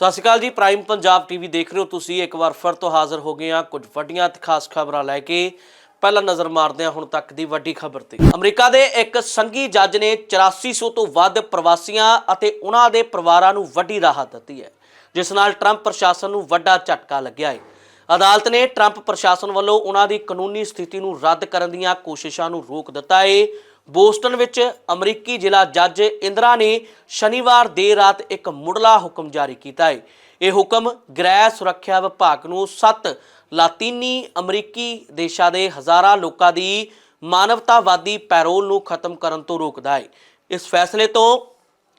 ਸਤਿ ਸ਼੍ਰੀ ਅਕਾਲ ਜੀ, prime Punjab TV ਦੇਖ ਰਹੇ ਹੋ ਤੁਸੀਂ। ਇੱਕ ਵਾਰ ਫਿਰ ਤੋਂ ਹਾਜ਼ਰ ਹੋ ਗਏ ਹਾਂ ਕੁਝ ਵੱਡੀਆਂ ਤੇ ਖਾਸ ਖਬਰਾਂ ਲੈ ਕੇ। ਪਹਿਲਾਂ ਨਜ਼ਰ ਮਾਰਦੇ ਹਾਂ ਹੁਣ ਤੱਕ ਦੀ ਵੱਡੀ ਖਬਰ ਤੇ। ਅਮਰੀਕਾ ਦੇ ਇੱਕ ਸੰਘੀ ਜੱਜ ਨੇ 8400 ਤੋਂ ਵੱਧ ਪ੍ਰਵਾਸੀਆਂ ਅਤੇ ਉਹਨਾਂ ਦੇ ਪਰਿਵਾਰਾਂ ਨੂੰ ਵੱਡੀ ਰਾਹਤ ਦਿੱਤੀ ਹੈ, ਜਿਸ ਨਾਲ ਟਰੰਪ ਪ੍ਰਸ਼ਾਸਨ ਨੂੰ ਵੱਡਾ ਝਟਕਾ ਲੱਗਿਆ ਹੈ। ਅਦਾਲਤ ਨੇ ਟਰੰਪ ਪ੍ਰਸ਼ਾਸਨ ਵੱਲੋਂ ਉਹਨਾਂ ਦੀ ਕਾਨੂੰਨੀ ਸਥਿਤੀ ਨੂੰ ਰੱਦ ਕਰਨ ਦੀਆਂ ਕੋਸ਼ਿਸ਼ਾਂ ਨੂੰ ਰੋਕ ਦਿੱਤਾ ਹੈ। ਬੋਸਟਨ ਵਿੱਚ ਅਮਰੀਕੀ ਜ਼ਿਲ੍ਹਾ ਜੱਜ ਇੰਦਰਾ ਨੇ ਸ਼ਨੀਵਾਰ ਦੇਰ ਰਾਤ ਇੱਕ ਮੁੱਢਲਾ ਹੁਕਮ ਜਾਰੀ ਕੀਤਾ ਹੈ। ਇਹ ਹੁਕਮ ਗ੍ਰਹਿ ਸੁਰੱਖਿਆ ਵਿਭਾਗ ਨੂੰ 7 ਲਾਤੀਨੀ ਅਮਰੀਕੀ ਦੇਸ਼ਾਂ ਦੇ ਹਜ਼ਾਰਾਂ ਲੋਕਾਂ ਦੀ ਮਾਨਵਤਾਵਾਦੀ ਪੈਰੋਲ ਨੂੰ ਖਤਮ ਕਰਨ ਤੋਂ ਰੋਕਦਾ ਹੈ। ਇਸ ਫੈਸਲੇ ਤੋਂ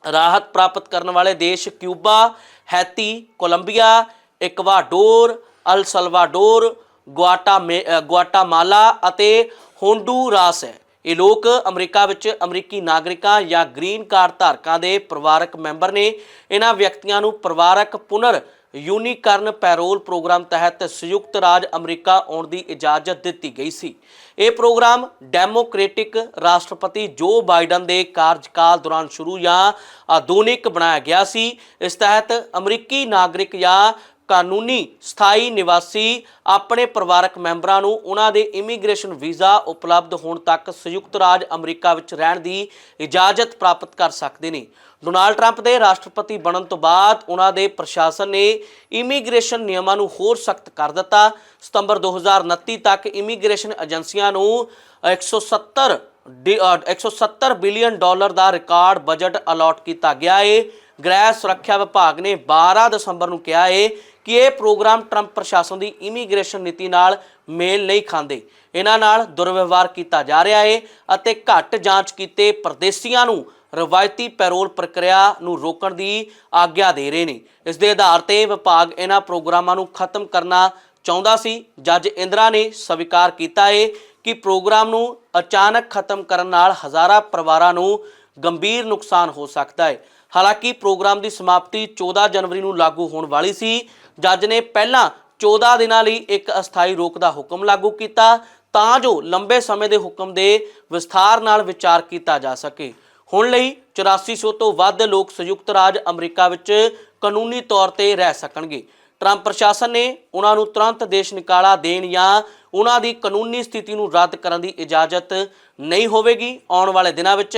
ਰਾਹਤ ਪ੍ਰਾਪਤ ਕਰਨ ਵਾਲੇ ਦੇਸ਼ Cuba, Haiti, Colombia, Ecuador, El Salvador ਗੁਆਟਾਮੇ Guatemala ਅਤੇ ਹੋਂਡੂਰਾਸ ਹੈ। ਇਹ ਲੋਕ ਅਮਰੀਕਾ ਵਿੱਚ ਅਮਰੀਕੀ ਨਾਗਰਿਕਾਂ ਜਾਂ ਗ੍ਰੀਨ ਕਾਰਡ ਧਾਰਕਾਂ ਦੇ ਪਰਿਵਾਰਕ ਮੈਂਬਰ ਨੇ ਇਹਨਾਂ ਵਿਅਕਤੀਆਂ ਨੂੰ ਪਰਿਵਾਰਕ ਪੁਨਰ ਯੂਨੀਕਰਨ ਪੈਰੋਲ ਪ੍ਰੋਗਰਾਮ ਤਹਿਤ ਸੰਯੁਕਤ ਰਾਜ ਅਮਰੀਕਾ ਆਉਣ ਦੀ ਇਜਾਜ਼ਤ ਦਿੱਤੀ ਗਈ ਸੀ। ਇਹ ਪ੍ਰੋਗਰਾਮ ਡੈਮੋਕ੍ਰੈਟਿਕ ਰਾਸ਼ਟਰਪਤੀ ਜੋ ਬਾਈਡਨ ਦੇ ਕਾਰਜਕਾਲ ਦੌਰਾਨ ਸ਼ੁਰੂ ਜਾਂ ਆਧੁਨਿਕ ਬਣਾਇਆ ਗਿਆ ਸੀ। ਇਸ ਤਹਿਤ ਅਮਰੀਕੀ ਨਾਗਰਿਕ ਜਾਂ ਕਾਨੂੰਨੀ ਸਥਾਈ ਨਿਵਾਸੀ ਆਪਣੇ ਪਰਿਵਾਰਕ ਮੈਂਬਰਾਂ ਨੂੰ ਉਹਨਾਂ ਦੇ ਇਮੀਗ੍ਰੇਸ਼ਨ ਵੀਜ਼ਾ ਉਪਲਬਧ ਹੋਣ ਤੱਕ ਸੰਯੁਕਤ ਰਾਜ ਅਮਰੀਕਾ ਵਿੱਚ ਰਹਿਣ ਦੀ ਇਜਾਜ਼ਤ ਪ੍ਰਾਪਤ ਕਰ ਸਕਦੇ ਨੇ। ਡੋਨਾਲਡ ਟਰੰਪ ਦੇ ਰਾਸ਼ਟਰਪਤੀ ਬਣਨ ਤੋਂ ਬਾਅਦ ਉਹਨਾਂ ਦੇ ਪ੍ਰਸ਼ਾਸਨ ਨੇ ਇਮੀਗ੍ਰੇਸ਼ਨ ਨਿਯਮਾਂ ਨੂੰ ਹੋਰ ਸਖਤ ਕਰ ਦਿੱਤਾ। ਸਤੰਬਰ 2029 ਤੱਕ ਇਮੀਗ੍ਰੇਸ਼ਨ ਏਜੰਸੀਆਂ ਨੂੰ 170 ਡੀ- ਅ, 170 ਬਿਲੀਅਨ ਡਾਲਰ ਦਾ ਰਿਕਾਰਡ ਬਜਟ ਅਲਾਟ ਕੀਤਾ ਗਿਆ ਹੈ ਗ੍ਰਹਿ ਸੁਰੱਖਿਆ ਵਿਭਾਗ ਨੇ 12 ਦਸੰਬਰ ਨੂੰ ਕਿਹਾ ਹੈ ਕਿ ਇਹ ਪ੍ਰੋਗਰਾਮ ਟਰੰਪ ਪ੍ਰਸ਼ਾਸਨ ਦੀ ਇਮੀਗ੍ਰੇਸ਼ਨ ਨੀਤੀ ਨਾਲ ਮੇਲ ਨਹੀਂ ਖਾਂਦੇ। ਇਹਨਾਂ ਨਾਲ ਦੁਰਵਿਵਹਾਰ ਕੀਤਾ ਜਾ ਰਿਹਾ ਹੈ ਅਤੇ ਘੱਟ ਜਾਂਚ ਕੀਤੇ ਪਰਦੇਸੀਆਂ ਨੂੰ ਰਵਾਇਤੀ ਪੈਰੋਲ ਪ੍ਰਕਿਰਿਆ ਨੂੰ ਰੋਕਣ ਦੀ ਆਗਿਆ ਦੇ ਰਹੇ ਨੇ। ਇਸ ਦੇ ਆਧਾਰ ਤੇ ਵਿਭਾਗ ਇਹਨਾਂ ਪ੍ਰੋਗਰਾਮਾਂ ਨੂੰ ਖਤਮ ਕਰਨਾ ਚਾਹੁੰਦਾ ਸੀ। ਜੱਜ ਇੰਦਰਾ ਨੇ ਸਵੀਕਾਰ ਕੀਤਾ ਹੈ ਕਿ ਪ੍ਰੋਗਰਾਮ ਨੂੰ ਅਚਾਨਕ ਖਤਮ ਕਰਨ ਨਾਲ ਹਜ਼ਾਰਾਂ ਪਰਿਵਾਰਾਂ ਨੂੰ ਗੰਭੀਰ ਨੁਕਸਾਨ ਹੋ ਸਕਦਾ ਹੈ ਹਾਲਾਂਕਿ ਪ੍ਰੋਗਰਾਮ ਦੀ ਸਮਾਪਤੀ 14 ਜਨਵਰੀ ਨੂੰ ਲਾਗੂ ਹੋਣ ਵਾਲੀ ਸੀ। ਜੱਜ ਨੇ ਪਹਿਲਾਂ 14 ਦਿਨਾਂ ਲਈ ਇੱਕ ਅਸਥਾਈ ਰੋਕ ਦਾ ਹੁਕਮ ਲਾਗੂ ਕੀਤਾ ਤਾਂ ਜੋ ਲੰਬੇ ਸਮੇਂ ਦੇ ਹੁਕਮ ਦੇ ਵਿਸਥਾਰ ਨਾਲ ਵਿਚਾਰ ਕੀਤਾ ਜਾ ਸਕੇ। ਹੁਣ ਲਈ 8400 ਤੋਂ ਵੱਧ ਲੋਕ ਸੰਯੁਕਤ ਰਾਜ ਅਮਰੀਕਾ ਵਿੱਚ ਕਾਨੂੰਨੀ ਤੌਰ ਤੇ ਰਹਿ ਸਕਣਗੇ। ਟਰੰਪ ਪ੍ਰਸ਼ਾਸਨ ਨੇ ਉਹਨਾਂ ਨੂੰ ਤੁਰੰਤ ਦੇਸ਼ ਨਿਕਾਲਾ ਦੇਣ ਜਾਂ ਉਹਨਾਂ ਦੀ ਕਾਨੂੰਨੀ ਸਥਿਤੀ ਨੂੰ ਰੱਦ ਕਰਨ ਦੀ ਇਜਾਜ਼ਤ ਨਹੀਂ ਹੋਵੇਗੀ। ਆਉਣ ਵਾਲੇ ਦਿਨਾਂ ਵਿੱਚ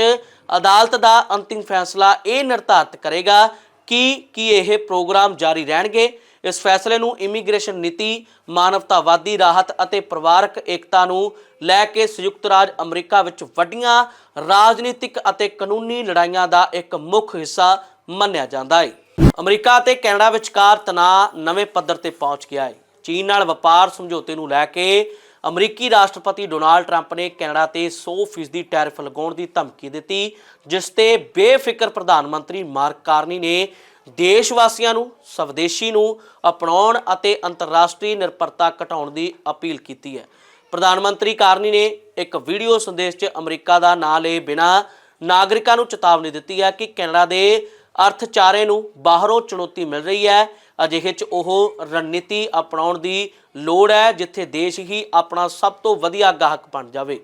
ਅਦਾਲਤ ਦਾ ਅੰਤਿਮ ਫੈਸਲਾ ਇਹ ਨਿਰਧਾਰਤ ਕਰੇਗਾ ਕਿ ਕੀ ਇਹ ਪ੍ਰੋਗਰਾਮ ਜਾਰੀ ਰਹਿਣਗੇ। ਇਸ ਫੈਸਲੇ ਨੂੰ ਇਮੀਗ੍ਰੇਸ਼ਨ ਨੀਤੀ, ਮਾਨਵਤਾਵਾਦੀ ਰਾਹਤ ਅਤੇ ਪਰਿਵਾਰਕ ਏਕਤਾ ਨੂੰ ਲੈ ਕੇ ਸੰਯੁਕਤ ਰਾਜ ਅਮਰੀਕਾ ਵਿੱਚ ਵੱਡੀਆਂ ਰਾਜਨੀਤਿਕ ਅਤੇ ਕਾਨੂੰਨੀ ਲੜਾਈਆਂ ਦਾ ਇੱਕ ਮੁੱਖ ਹਿੱਸਾ ਮੰਨਿਆ ਜਾਂਦਾ ਹੈ। ਅਮਰੀਕਾ ਅਤੇ ਕੈਨੇਡਾ ਵਿਚਕਾਰ ਤਣਾਅ ਨਵੇਂ ਪੱਧਰ ਤੇ ਪਹੁੰਚ ਗਿਆ ਹੈ। ਚੀਨ ਨਾਲ ਵਪਾਰ ਸਮਝੌਤੇ ਨੂੰ ਲੈ ਕੇ ਅਮਰੀਕੀ ਰਾਸ਼ਟਰਪਤੀ ਡੋਨਾਲਡ ਟਰੰਪ ਨੇ ਕੈਨੇਡਾ ਤੇ 100% ਟੈਰਿਫ ਲਗਾਉਣ ਦੀ ਧਮਕੀ ਦਿੱਤੀ, ਜਿਸ ਤੇ ਬੇਫਿਕਰ ਪ੍ਰਧਾਨ ਮੰਤਰੀ ਮਾਰਕ ਕਾਰਨੀ ਨੇ ਦੇਸ਼ ਵਾਸੀਆਂ ਨੂੰ, ਸਵਦੇਸ਼ੀ ਨੂੰ ਅਪਣਾਉਣ ਅਤੇ ਅੰਤਰਰਾਸ਼ਟਰੀ ਨਿਰਭਰਤਾ ਘਟਾਉਣ ਦੀ ਅਪੀਲ ਕੀਤੀ ਹੈ। ਪ੍ਰਧਾਨ ਮੰਤਰੀ ਕਾਰਨੀ ਨੇ ਇੱਕ ਵੀਡੀਓ ਸੰਦੇਸ਼ 'ਚ ਅਮਰੀਕਾ ਦਾ ਨਾਂ ਲਏ ਬਿਨਾਂ ਨਾਗਰਿਕਾਂ ਨੂੰ ਚੇਤਾਵਨੀ ਦਿੱਤੀ ਹੈ ਕਿ ਕੈਨੇਡਾ ਦੇ ਅਰਥਚਾਰੇ ਨੂੰ ਬਾਹਰੋਂ ਚੁਣੌਤੀ ਮਿਲ ਰਹੀ ਹੈ। ਅਜਿਹੇ 'ਚ ਉਹ ਰਣਨੀਤੀ ਅਪਣਾਉਣ ਦੀ ਲੋੜ ਹੈ, ਜਿੱਥੇ ਦੇਸ਼ ਹੀ ਆਪਣਾ ਸਭ ਤੋਂ ਵਧੀਆ ਗਾਹਕ ਬਣ ਜਾਵੇ।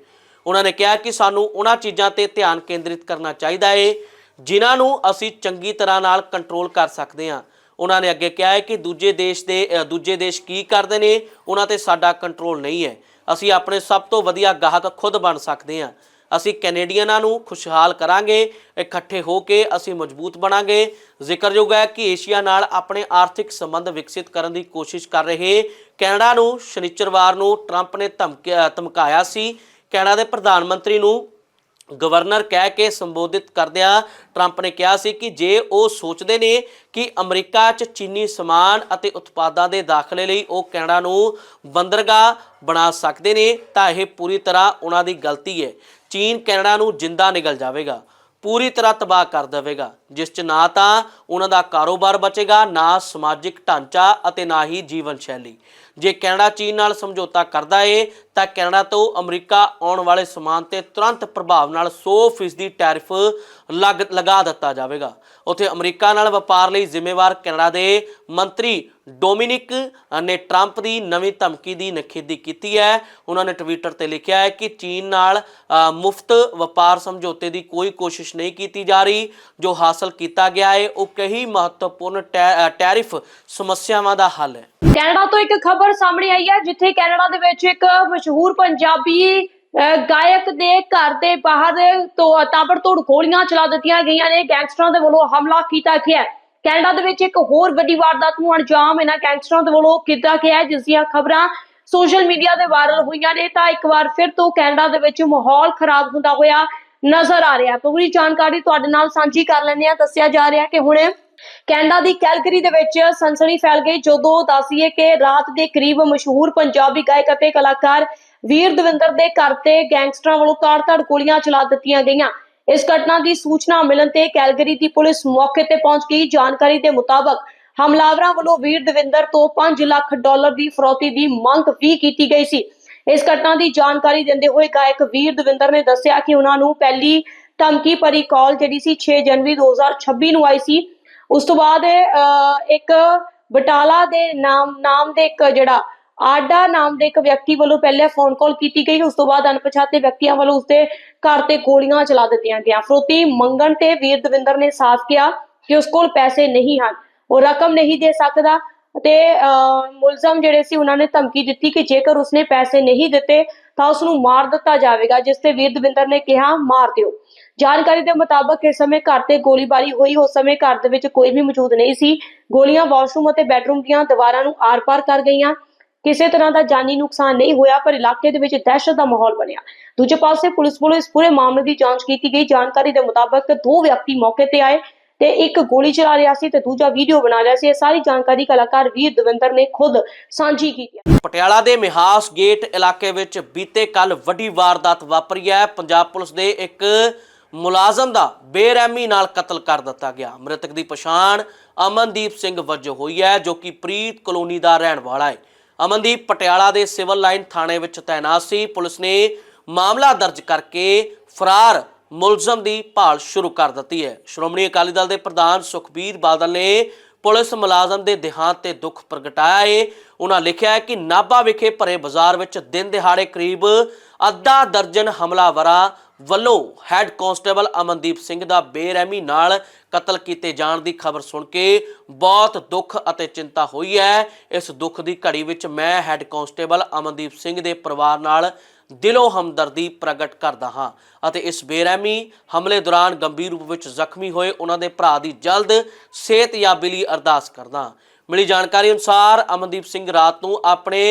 ਉਹਨਾਂ ਨੇ ਕਿਹਾ ਕਿ ਸਾਨੂੰ ਉਹਨਾਂ ਚੀਜ਼ਾਂ ਤੇ ਧਿਆਨ ਕੇਂਦਰਿਤ ਕਰਨਾ ਚਾਹੀਦਾ ਹੈ ਜਿਨ੍ਹਾਂ ਨੂੰ ਅਸੀਂ ਚੰਗੀ ਤਰ੍ਹਾਂ ਨਾਲ ਕੰਟਰੋਲ ਕਰ ਸਕਦੇ ਹਾਂ। ਉਹਨਾਂ ਨੇ ਅੱਗੇ ਕਿਹਾ ਹੈ ਕਿ ਦੂਜੇ ਦੇਸ਼ ਦੇ ਦੂਜੇ ਦੇਸ਼ ਕੀ ਕਰਦੇ ਨੇ, ਉਹਨਾਂ ਤੇ ਸਾਡਾ ਕੰਟਰੋਲ ਨਹੀਂ ਹੈ। ਅਸੀਂ ਆਪਣੇ ਸਭ ਤੋਂ ਵਧੀਆ ਗਾਹਕ ਖੁਦ ਬਣ ਸਕਦੇ ਹਾਂ। ਅਸੀਂ ਕੈਨੇਡੀਅਨਾਂ ਨੂੰ ਖੁਸ਼ਹਾਲ ਕਰਾਂਗੇ, ਇਕੱਠੇ ਹੋ ਕੇ ਅਸੀਂ ਮਜ਼ਬੂਤ ਬਣਾਂਗੇ। ਜ਼ਿਕਰਯੋਗ ਹੈ ਕਿ ਏਸ਼ੀਆ ਨਾਲ ਆਪਣੇ ਆਰਥਿਕ ਸੰਬੰਧ ਵਿਕਸਿਤ ਕਰਨ ਦੀ ਕੋਸ਼ਿਸ਼ ਕਰ ਰਹੇ ਕੈਨੇਡਾ ਨੂੰ ਸ਼ਨੀਚਰਵਾਰ ਨੂੰ ਟਰੰਪ ਨੇ ਧਮਕਿਆ ਧਮਕਾਇਆ ਸੀ। ਕੈਨੇਡਾ ਦੇ ਪ੍ਰਧਾਨ ਮੰਤਰੀ ਨੂੰ ਗਵਰਨਰ ਕਹਿ ਕੇ ਸੰਬੋਧਿਤ ਕਰਦਿਆਂ ਟਰੰਪ ਨੇ ਕਿਹਾ ਸੀ ਕਿ ਜੇ ਉਹ ਸੋਚਦੇ ਨੇ ਕਿ ਅਮਰੀਕਾ 'ਚ ਚੀਨੀ ਸਮਾਨ ਅਤੇ ਉਤਪਾਦਾਂ ਦੇ ਦਾਖਲੇ ਲਈ ਉਹ ਕੈਨੇਡਾ ਨੂੰ ਬੰਦਰਗਾਹ ਬਣਾ ਸਕਦੇ ਨੇ, ਤਾਂ ਇਹ ਪੂਰੀ ਤਰ੍ਹਾਂ ਉਹਨਾਂ ਦੀ ਗਲਤੀ ਹੈ। ਚੀਨ ਕੈਨੇਡਾ ਨੂੰ ਜਿੰਦਾ ਨਿਗਲ ਜਾਵੇਗਾ, ਪੂਰੀ ਤਰ੍ਹਾਂ ਤਬਾਹ ਕਰ ਦੇਵੇਗਾ, ਜਿਸ 'ਚ ਨਾ ਤਾਂ ਉਹਨਾਂ ਦਾ ਕਾਰੋਬਾਰ ਬਚੇਗਾ, ਨਾ ਸਮਾਜਿਕ ਢਾਂਚਾ ਅਤੇ ਨਾ ਹੀ ਜੀਵਨ ਸ਼ੈਲੀ। ਜੇ ਕੈਨੇਡਾ ਚੀਨ ਨਾਲ ਸਮਝੌਤਾ ਕਰਦਾ ਏ, ਤਾਂ ਕੈਨੇਡਾ ਤੋਂ ਅਮਰੀਕਾ ਆਉਣ ਵਾਲੇ ਸਮਾਨ ਤੇ ਤੁਰੰਤ ਪ੍ਰਭਾਵ ਨਾਲ 100% ਟੈਰਿਫ ਲਗ, ਲਗਾ ਦਿੱਤਾ ਜਾਵੇਗਾ। ਉੱਥੇ ਅਮਰੀਕਾ ਨਾਲ ਵਪਾਰ ਲਈ ਜ਼ਿੰਮੇਵਾਰ ਕੈਨੇਡਾ ਦੇ ਮੰਤਰੀ ਡੋਮਿਨਿਕ ਨੇ ਟਰੰਪ ਦੀ ਨਵੀਂ ਧਮਕੀ ਦੀ ਨਖੇਦੀ ਕੀਤੀ ਹੈ। ਉਹਨਾਂ ਨੇ ਟਵਿੱਟਰ ਤੇ ਲਿਖਿਆ ਹੈ ਕਿ ਚੀਨ ਨਾਲ ਮੁਫਤ ਵਪਾਰ ਸਮਝੌਤੇ ਦੀ ਕੋਈ ਕੋਸ਼ਿਸ਼ ਨਹੀਂ ਕੀਤੀ ਜਾ ਰਹੀ। ਜੋ ਹਾਸਲ ਕੀਤਾ ਗਿਆ ਹੈ, ਉਹ ਕਈ ਮਹੱਤਵਪੂਰਨ ਟੈਰਿਫ ਸਮੱਸਿਆਵਾਂ ਦਾ ਹੱਲ ਹੈ। ਕੈਨੇਡਾ ਤੋਂ ਇੱਕ ਖਬਰ ਸਾਹਮਣੇ ਆਈ ਹੈ, ਜਿੱਥੇ ਕੈਨੇਡਾ ਦੇ ਵਿੱਚ ਇੱਕ ਮਸ਼ਹੂਰ ਪੰਜਾਬੀ ਗਾਇਕ ਦੇ ਘਰ ਦੇ ਬਾਹਰ ਤੋਂ ਤਾਬੜਤੋੜ ਗੋਲੀਆਂ ਚਲਾ ਦਿੱਤੀਆਂ ਗਈਆਂ ਨੇ। ਗੈਂਗਸਟਰਾਂ ਦੇ ਵੱਲੋਂ ਹਮਲਾ ਕੀਤਾ ਗਿਆ ਕੈਨੇਡਾ ਦੇ ਵਿੱਚ ਇੱਕ ਹੋਰ ਵੱਡੀ ਵਾਰਦਾਤ ਨੂੰ ਅੰਜਾਮ ਇਹਨਾਂ ਗੈਂਗਸਟਰਾਂ ਦੇ ਵੱਲੋਂ ਕੀਤਾ ਗਿਆ ਜਿਸ ਦੀਆਂ ਖਬਰਾਂ ਸੋਸ਼ਲ ਮੀਡੀਆ ਤੇ ਵਾਇਰਲ ਹੋਈਆਂ ਨੇ। ਤਾਂ ਇੱਕ ਵਾਰ ਫਿਰ ਤੋਂ ਕੈਨੇਡਾ ਦੇ ਵਿੱਚ ਮਾਹੌਲ ਖਰਾਬ ਹੁੰਦਾ ਹੋਇਆ ਨਜ਼ਰ ਆ ਰਿਹਾ ਪੂਰੀ ਜਾਣਕਾਰੀ ਤੁਹਾਡੇ ਨਾਲ ਸਾਂਝੀ ਕਰ ਲੈਂਦੇ ਆ ਦੱਸਿਆ ਜਾ ਰਿਹਾ ਕਿ ਹੁਣ ਕੈਨੇਡਾ ਦੀ ਕੈਲਗਰੀ ਦੇ ਵਿੱਚ ਸਨਸਨੀ ਫੈਲ ਗਈ, ਜਦੋਂ ਦੱਸੀਏ ਕਿ ਰਾਤ ਦੇ ਕਰੀਬ ਮਸ਼ਹੂਰ ਪੰਜਾਬੀ ਗਾਇਕ ਅਤੇ ਕਲਾਕਾਰ ਵੀਰ ਦਵਿੰਦਰ ਦੇ ਘਰ ਤੇ ਗੈਂਗਸਟਰਾਂ ਵੱਲੋਂ ਤਾੜ-ਤਾੜ ਗੋਲੀਆਂ ਚਲਾ ਦਿੱਤੀਆਂ ਗਈਆਂ। ਇਸ ਘਟਨਾ ਦੀ ਸੂਚਨਾ ਮਿਲਣ ਤੇ ਕੈਲਗਰੀ ਦੀ ਪੁਲਿਸ ਮੌਕੇ ਤੇ ਪਹੁੰਚ ਗਈ। ਜਾਣਕਾਰੀ ਦੇ ਮੁਤਾਬਕ ਹਮਲਾਵਰਾਂ ਵੱਲੋਂ ਵੀਰ ਦਵਿੰਦਰ ਤੋਂ 5 ਲੱਖ ਡਾਲਰ ਦੀ ਫਰੋਤੀ ਦੀ ਮੰਗ ਵੀ ਕੀਤੀ ਗਈ ਸੀ। ਇਸ ਘਟਨਾ ਦੀ ਜਾਣਕਾਰੀ ਦਿੰਦੇ ਹੋਏ ਗਾਇਕ ਵੀਰ ਦਵਿੰਦਰ ਨੇ ਦੱਸਿਆ ਕਿ ਉਹਨਾਂ ਨੂੰ ਪਹਿਲੀ ਧਮਕੀ ਭਰੀ ਕਾਲ ਜਿਹੜੀ ਸੀ 6 ਜਨਵਰੀ 2026 ਨੂੰ ਆਈ ਸੀ। ਉਸ ਤੋਂ ਬਾਅਦ ਅਹ, ਇੱਕ ਬਟਾਲਾ ਦੇ ਨਾਮ ਨਾਮ ਦੇ ਇੱਕ ਜਿਹੜਾ ਆਡਾ ਨਾਮ ਦੇ ਇੱਕ ਵਿਅਕਤੀ ਵੱਲੋਂ ਪਹਿਲੇ ਫੋਨ ਕਾਲ ਕੀਤੀ ਗਈ, ਉਸ ਤੋਂ ਬਾਅਦ ਅਣਪਛਾਤੇ ਵਿਅਕਤੀਆਂ ਵੱਲੋਂ ਉਸਦੇ ਘਰ ਤੇ ਗੋਲੀਆਂ ਚਲਾ ਦਿੱਤੀਆਂ ਗਈਆਂ। ਫਰੋਤੀ ਮੰਗਣ ਤੇ ਵੀਰ ਦਵਿੰਦਰ ਨੇ ਸਾਫ਼ ਕਿਹਾ ਕਿ ਉਸ ਕੋਲ ਪੈਸੇ ਨਹੀਂ ਹਨ। ਉਹ ਰਕਮ ਨਹੀਂ ਦੇ ਸਕਦਾ ਤੇ ਮੁਲਜ਼ਮ ਜਿਹੜੇ ਸੀ ਉਹਨਾਂ ਨੇ ਧਮਕੀ ਦਿੱਤੀ ਕਿ ਜੇਕਰ ਉਸਨੇ ਪੈਸੇ ਨਹੀਂ ਦਿੱਤੇ ਤਾਂ ਉਸ ਨੂੰ ਮਾਰ ਦਿੱਤਾ ਜਾਵੇਗਾ, ਜਿਸ ਤੇ ਵੀਰ ਦਵਿੰਦਰ ਨੇ ਕਿਹਾ, ਮਾਰ ਦਿਓ। ਜਾਣਕਾਰੀ ਦੇ ਮੁਤਾਬਕ ਇਸ ਸਮੇਂ ਘਰ ਤੇ ਗੋਲੀਬਾਰੀ ਹੋਈ। ਉਸ ਸਮੇਂ ਘਰ ਦੇ ਵਿੱਚ ਕੋਈ ਵੀ ਮੌਜੂਦ ਨਹੀਂ ਸੀ। ਗੋਲੀਆਂ ਵਾਸ਼ਰੂਮ ਅਤੇ ਬੈੱਡਰੂਮ ਦੀਆਂ ਦੀਵਾਰਾਂ ਨੂੰ ਆਰ-ਪਾਰ ਕਰ ਗਈਆਂ। ਕਿਸੇ ਤਰ੍ਹਾਂ ਦਾ ਜਾਨੀ ਨੁਕਸਾਨ ਨਹੀਂ ਹੋਇਆ, ਪਰ ਇਲਾਕੇ ਦੇ ਵਿੱਚ ਦਹਿਸ਼ਤ ਦਾ ਮਾਹੌਲ ਬਣਿਆ। ਦੂਜੇ ਪਾਸੇ ਪੁਲਿਸ ਵੱਲੋਂ ਇਸ ਪੂਰੇ ਮਾਮਲੇ ਦੀ ਜਾਂਚ ਕੀਤੀ ਗਈ। ਜਾਣਕਾਰੀ ਦੇ ਮੁਤਾਬਕ ਦੋ ਵਿਅਕਤੀ ਮੌਕੇ ਤੇ ਆਏ ਤੇ ਇੱਕ ਗੋਲੀ ਚਲਾ ਰਿਹਾ ਸੀ ਤੇ ਦੂਜਾ ਵੀਡੀਓ ਬਣਾ ਰਿਹਾ ਸੀ। ਇਹ ਸਾਰੀ ਜਾਣਕਾਰੀ ਕਲਾਕਾਰ ਵੀਰ ਦਵਿੰਦਰ ਨੇ ਖੁਦ ਸਾਂਝੀ ਕੀਤੀ ਪਟਿਆਲਾ ਦੇ ਮਿਹਾਸ ਗੇਟ ਇਲਾਕੇ ਵਿੱਚ ਬੀਤੇ ਕੱਲ ਵੱਡੀ ਵਾਰਦਾਤ ਵਾਪਰੀ ਹੈ। ਪੰਜਾਬ ਪੁਲਿਸ ਦੇ ਇੱਕ ਮੁਲਾਜ਼ਮ ਦਾ ਬੇਰਹਿਮੀ ਨਾਲ ਕਤਲ ਕਰ ਦਿੱਤਾ ਗਿਆ। ਮ੍ਰਿਤਕ ਦੀ ਪਛਾਣ ਅਮਨਦੀਪ ਸਿੰਘ ਵਜੋਂ ਹੋਈ ਹੈ, ਜੋ ਕਿ ਪ੍ਰੀਤ ਕਲੋਨੀ ਦਾ ਰਹਿਣ ਵਾਲਾ ਹੈ। ਅਮਨਦੀਪ ਪਟਿਆਲਾ ਦੇ ਸਿਵਲ ਲਾਈਨ ਥਾਣੇ ਵਿੱਚ ਤਾਇਨਾਤ ਸੀ। ਪੁਲਿਸ ਨੇ ਮਾਮਲਾ ਦਰਜ ਕਰਕੇ ਫਰਾਰ ਮੁਲਜ਼ਮ ਦੀ ਭਾਲ ਸ਼ੁਰੂ ਕਰ ਦਿੱਤੀ ਹੈ। ਸ਼੍ਰੋਮਣੀ ਅਕਾਲੀ ਦਲ ਦੇ ਪ੍ਰਧਾਨ ਸੁਖਬੀਰ ਬਾਦਲ ਨੇ ਪੁਲਿਸ ਮੁਲਾਜ਼ਮ ਦੇ ਦੇਹਾਂਤ ਤੇ ਦੁੱਖ ਪ੍ਰਗਟਾਇਆ ਹੈ। ਉਹਨਾਂ ਲਿਖਿਆ ਹੈ ਕਿ ਨਾਭਾ ਵਿਖੇ ਭਰੇ ਬਾਜ਼ਾਰ ਵਿੱਚ ਦਿਨ ਦਿਹਾੜੇ ਕਰੀਬ ਅੱਧਾ ਦਰਜਨ ਹਮਲਾਵਰਾਂ ਵੱਲੋਂ ਹੈੱਡ ਕਾਂਸਟੇਬਲ ਅਮਨਦੀਪ ਸਿੰਘ ਦਾ ਬੇਰਹਿਮੀ ਨਾਲ ਕਤਲ ਕੀਤੇ ਜਾਣ ਦੀ ਖਬਰ ਸੁਣ ਕੇ ਬਹੁਤ ਦੁੱਖ ਅਤੇ ਚਿੰਤਾ ਹੋਈ ਹੈ। ਇਸ ਦੁੱਖ ਦੀ ਘੜੀ ਵਿੱਚ ਮੈਂ ਹੈੱਡ ਕਾਂਸਟੇਬਲ ਅਮਨਦੀਪ ਸਿੰਘ ਦੇ ਪਰਿਵਾਰ ਨਾਲ ਦਿਲੋਂ ਹਮਦਰਦੀ ਪ੍ਰਗਟ ਕਰਦਾ ਹਾਂ ਅਤੇ ਇਸ ਬੇਰਹਿਮੀ ਹਮਲੇ ਦੌਰਾਨ ਗੰਭੀਰ ਰੂਪ ਵਿੱਚ ਜ਼ਖਮੀ ਹੋਏ ਉਹਨਾਂ ਦੇ ਭਰਾ ਦੀ ਜਲਦ ਸਿਹਤਯਾਬੀ ਲਈ ਅਰਦਾਸ ਕਰਦਾ ਮਿਲੀ ਜਾਣਕਾਰੀ ਅਨੁਸਾਰ ਅਮਨਦੀਪ ਸਿੰਘ ਰਾਤ ਨੂੰ ਆਪਣੇ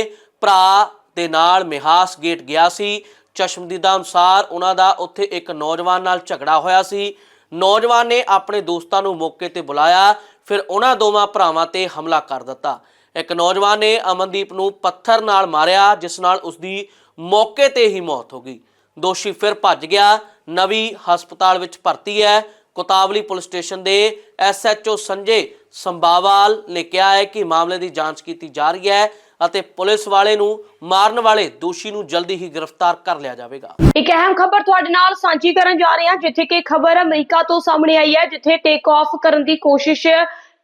ਭਰਾ ਦੇ ਨਾਲ ਮਿਹਾਸ ਗੇਟ ਗਿਆ ਸੀ ਚਸ਼ਮਦੀਦਾ ਅਨੁਸਾਰ ਉਹਨਾਂ ਦਾ ਉੱਥੇ ਇੱਕ ਨੌਜਵਾਨ ਨਾਲ ਝਗੜਾ ਹੋਇਆ ਸੀ। ਨੌਜਵਾਨ ਨੇ ਆਪਣੇ ਦੋਸਤਾਂ ਨੂੰ ਮੌਕੇ ਤੇ ਬੁਲਾਇਆ, ਫਿਰ ਉਹਨਾਂ ਦੋਵਾਂ ਭਰਾਵਾਂ ਤੇ ਹਮਲਾ ਕਰ ਦਿੱਤਾ। ਇੱਕ ਨੌਜਵਾਨ ਨੇ ਅਮਨਦੀਪ ਨੂੰ ਪੱਥਰ ਨਾਲ ਮਾਰਿਆ, ਜਿਸ ਨਾਲ ਉਸ ਦੀ ਮੌਕੇ ਤੇ ਹੀ ਮੌਤ ਹੋ ਗਈ। ਦੋਸ਼ੀ ਫਿਰ ਭੱਜ ਗਿਆ। ਨਵੀਂ ਹਸਪਤਾਲ ਵਿੱਚ ਭਰਤੀ ਹੈ। ਕੋਤਾਵਲੀ ਪੁਲਿਸ ਸਟੇਸ਼ਨ ਦੇ ਐਸਐਚਓ ਸੰਜੇ ਸੰਭਾਵਾਲ ਨੇ ਕਿਹਾ ਹੈ ਕਿ ਮਾਮਲੇ ਦੀ ਜਾਂਚ ਕੀਤੀ ਜਾ ਰਹੀ ਹੈ। ਅਤੇ ਪੁਲਿਸ ਵਾਲੇ ਨੂੰ ਮਾਰਨ ਵਾਲੇ ਦੋਸ਼ੀ ਨੂੰ ਜਲਦੀ ਹੀ ਗ੍ਰਿਫਤਾਰ ਕਰ ਲਿਆ ਜਾਵੇਗਾ। ਇੱਕ ਅਹਿਮ ਖਬਰ ਤੁਹਾਡੇ ਨਾਲ ਸਾਂਝੀ ਕਰਨ ਜਾ ਰਹੇ ਹਾਂ, ਜਿੱਥੇ ਕਿ ਖਬਰ ਅਮਰੀਕਾ ਤੋਂ ਸਾਹਮਣੇ ਆਈ ਹੈ, ਜਿੱਥੇ ਟੇਕ ਆਫ ਕਰਨ ਦੀ ਕੋਸ਼ਿਸ਼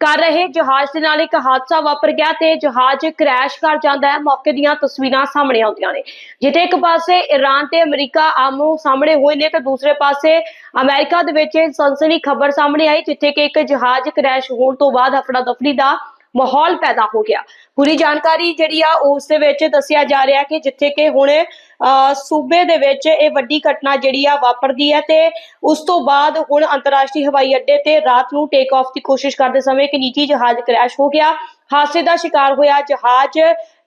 ਕਰ ਰਹੇ ਜਹਾਜ਼ ਦੇ ਨਾਲ ਇੱਕ ਹਾਦਸਾ ਵਾਪਰ ਗਿਆ ਤੇ ਜਹਾਜ਼ ਕ੍ਰੈਸ਼ ਕਰ ਜਾਂਦਾ ਹੈ। ਮੌਕੇ ਦੀਆਂ ਤਸਵੀਰਾਂ ਸਾਹਮਣੇ ਆਉਂਦੀਆਂ ਨੇ। ਜਿੱਥੇ ਇੱਕ ਪਾਸੇ ਈਰਾਨ ਤੇ ਅਮਰੀਕਾ ਆਮੋ ਸਾਹਮਣੇ ਹੋਏ ਨੇ ਤੇ ਦੂਸਰੇ ਪਾਸੇ ਅਮਰੀਕਾ ਦੇ ਵਿੱਚ ਸਨਸਨੀ ਖਬਰ ਸਾਹਮਣੇ ਆਈ, ਜਿੱਥੇ ਕਿ ਇੱਕ ਜਹਾਜ਼ ਕ੍ਰੈਸ਼ ਹੋਣ ਤੋਂ ਬਾਅਦ ਹਫੜਾ ਦਫੜੀ ਦਾ ਮਾਹੌਲ ਪੈਦਾ ਹੋ ਗਿਆ। ਪੂਰੀ ਜਾਣਕਾਰੀ ਜਿਹੜੀ ਆ, ਉਸ ਦੇ ਵਿੱਚ ਦੱਸਿਆ ਜਾ ਰਿਹਾ ਕਿ ਜਿੱਥੇ ਕਿ ਹੁਣ ਸੂਬੇ ਦੇ ਵਿੱਚ ਇਹ ਵੱਡੀ ਘਟਨਾ ਜਿਹੜੀ ਆ ਵਾਪਰਦੀ ਹੈ ਤੇ ਉਸ ਤੋਂ ਬਾਅਦ ਹੁਣ ਅੰਤਰਰਾਸ਼ਟਰੀ ਹਵਾਈ ਅੱਡੇ ਤੇ ਰਾਤ ਨੂੰ ਟੇਕ ਆਫ ਦੀ ਕੋਸ਼ਿਸ਼ ਕਰਦੇ ਸਮੇਂ ਇੱਕ ਨਿੱਜੀ ਜਹਾਜ਼ ਕ੍ਰੈਸ਼ ਹੋ ਗਿਆ। ਹਾਦਸੇ ਦਾ ਸ਼ਿਕਾਰ ਹੋਇਆ ਜਹਾਜ਼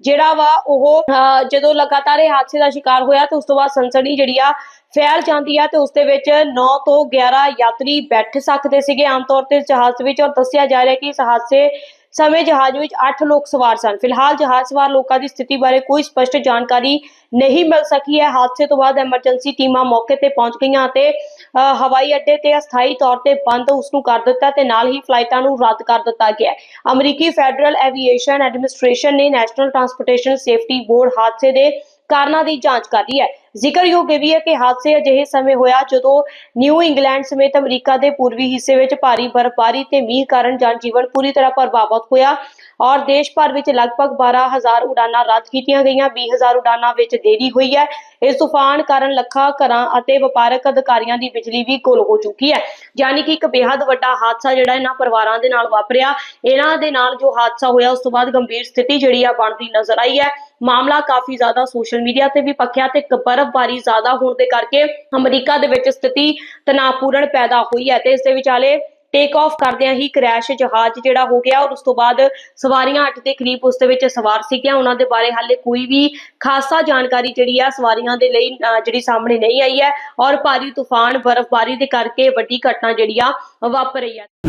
ਜਿਹੜਾ ਵਾ, ਉਹ ਜਦੋਂ ਲਗਾਤਾਰ ਇਹ ਹਾਦਸੇ ਦਾ ਸ਼ਿਕਾਰ ਹੋਇਆ ਤੇ ਉਸ ਤੋਂ ਬਾਅਦ ਸਨਸਨੀ ਜਿਹੜੀ ਆ ਫੈਲ ਜਾਂਦੀ ਆ ਤੇ ਉਸ ਦੇ ਵਿੱਚ 9 ਤੋਂ 11 ਯਾਤਰੀ ਬੈਠ ਸਕਦੇ ਸੀਗੇ ਆਮ ਤੌਰ ਤੇ ਜਹਾਜ਼ ਵਿੱਚ। ਔਰ ਦੱਸਿਆ ਜਾ ਰਿਹਾ ਕਿ ਇਸ ਹਾਦਸੇ ਸਮੇਂ ਜਹਾਜ਼ ਵਿੱਚ 8 ਲੋਕ ਸਵਾਰ ਸਨ। ਫਿਲਹਾਲ ਜਹਾਜ਼ ਸਵਾਰ ਲੋਕਾਂ ਦੀ ਸਥਿਤੀ ਬਾਰੇ ਕੋਈ ਸਪਸ਼ਟ ਜਾਣਕਾਰੀ ਨਹੀਂ ਮਿਲ ਸਕੀ। ਹੈ ਹਾਦਸੇ ਤੋਂ ਬਾਅਦ ਐਮਰਜੈਂਸੀ ਟੀਮਾਂ ਮੌਕੇ ਤੇ ਪਹੁੰਚ ਗਈਆਂ ਅਤੇ ਹਵਾਈ ਅੱਡੇ ਤੇ ਅਸਥਾਈ ਤੌਰ ਤੇ ਬੰਦ ਉਸ ਨੂੰ ਕਰ ਦਿੱਤਾ ਤੇ ਨਾਲ ਹੀ ਫਲਾਈਟਾਂ ਨੂੰ ਰੱਦ ਕਰ ਦਿੱਤਾ ਗਿਆ। ਅਮਰੀਕੀ ਫੈਡਰਲ ਐਵੀਏਸ਼ਨ ਐਡਮਿਨਿਸਟ੍ਰੇਸ਼ਨ ਨੇ ਨੈਸ਼ਨਲ ਟਰਾਂਸਪੋਰਟੇਸ਼ਨ ਸੇਫਟੀ ਬੋਰਡ ਹਾਦਸੇ ਦੇ ਕਾਰਨਾਂ ਦੀ ਜਾਂਚ ਕਰ ਰਹੀ ਹੈ। ਜ਼ਿਕਰਯੋਗ ਇਹ ਵੀ ਹੈ ਕਿ ਹਾਦਸੇ ਅਜਿਹੇ ਸਮੇਂ ਹੋਇਆ ਜਦੋਂ ਨਿਊ ਇੰਗਲੈਂਡ ਸਮੇਤ ਅਮਰੀਕਾ ਦੇ ਪੂਰਬੀ ਹਿੱਸੇ ਵਿੱਚ ਭਾਰੀ ਬਰਫ਼ਬਾਰੀ ਤੇ ਮੀਂਹ ਕਾਰਨ ਜਨਜੀਵਨ ਪੂਰੀ ਤਰ੍ਹਾਂ ਪ੍ਰਭਾਵਿਤ ਹੋਇਆ। ਔਰ ਦੇਸ਼ ਭਰ ਵਿੱਚ ਲਗਭਗ 12000 ਉਡਾਨਾਂ ਰੱਦ ਕੀਤੀਆਂ ਗਈਆਂ 20000 ਉਡਾਨਾਂ ਵਿੱਚ ਦੇਰੀ ਹੋਈ ਹੈ। ਇਸ ਤੂਫਾਨ ਕਾਰਨ ਲੱਖਾਂ ਘਰਾਂ ਅਤੇ ਵਪਾਰਕ ਅਧਿਕਾਰੀਆਂ ਦੀ ਬਿਜਲੀ ਵੀ ਗੁੱਲ ਹੋ ਚੁੱਕੀ ਹੈ। ਯਾਨੀ ਕਿ ਇੱਕ ਬੇहद ਵੱਡਾ ਹਾਦਸਾ ਜਿਹੜਾ ਇਹਨਾਂ ਪਰਿਵਾਰਾਂ ਦੇ ਨਾਲ ਵਾਪਰਿਆ। ਇਹਨਾਂ ਦੇ ਨਾਲ ਜੋ ਹਾਦਸਾ ਹੋਇਆ, ਉਸ ਤੋਂ ਬਾਅਦ ਗੰਭੀਰ ਸਥਿਤੀ ਜਿਹੜੀ ਆ ਬਣਦੀ ਨਜ਼ਰ ਆਈ ਹੈ। ਮਾਮਲਾ ਕਾਫੀ ਜ਼ਿਆਦਾ ਸੋਸ਼ਲ ਮੀਡੀਆ ਤੇ ਵੀ ਪੱਕਿਆ ਤੇ ਬਰਫ਼ਬਾਰੀ ਜ਼ਿਆਦਾ ਹੋਣ ਦੇ ਕਰਕੇ ਅਮਰੀਕਾ ਦੇ ਵਿੱਚ ਸਥਿਤੀ ਤਣਾਅਪੂਰਨ ਪੈਦਾ ਹੋਈ ਹੈ ਤੇ ਇਸ ਦੇ ਵਿਚਾਲੇ ਟੇਕ ਆਫ ਕਰਦਿਆਂ ਹੀ ਕ੍ਰੈਸ਼ ਜਹਾਜ਼ ਜਿਹੜਾ ਹੋ ਗਿਆ ਔਰ ਉਸ ਤੋਂ ਬਾਅਦ ਸਵਾਰੀਆਂ 8 ਦੇ ਕਰੀਬ ਉਸ ਦੇ ਵਿੱਚ ਸਵਾਰ ਸੀਗੀਆਂ। ਉਹਨਾਂ ਦੇ ਬਾਰੇ ਹਾਲੇ ਕੋਈ ਵੀ ਖਾਸਾ ਜਾਣਕਾਰੀ ਜਿਹੜੀ ਆ ਸਵਾਰੀਆਂ ਦੇ ਲਈ ਜਿਹੜੀ ਸਾਹਮਣੇ ਨਹੀਂ ਆਈ ਹੈ। ਔਰ ਭਾਰੀ ਤੂਫਾਨ, ਬਰਫ਼ਬਾਰੀ ਦੇ ਕਰਕੇ ਵੱਡੀ ਘਟਨਾ ਜਿਹੜੀ ਆ ਵਾਪਰ ਰਹੀ ਹੈ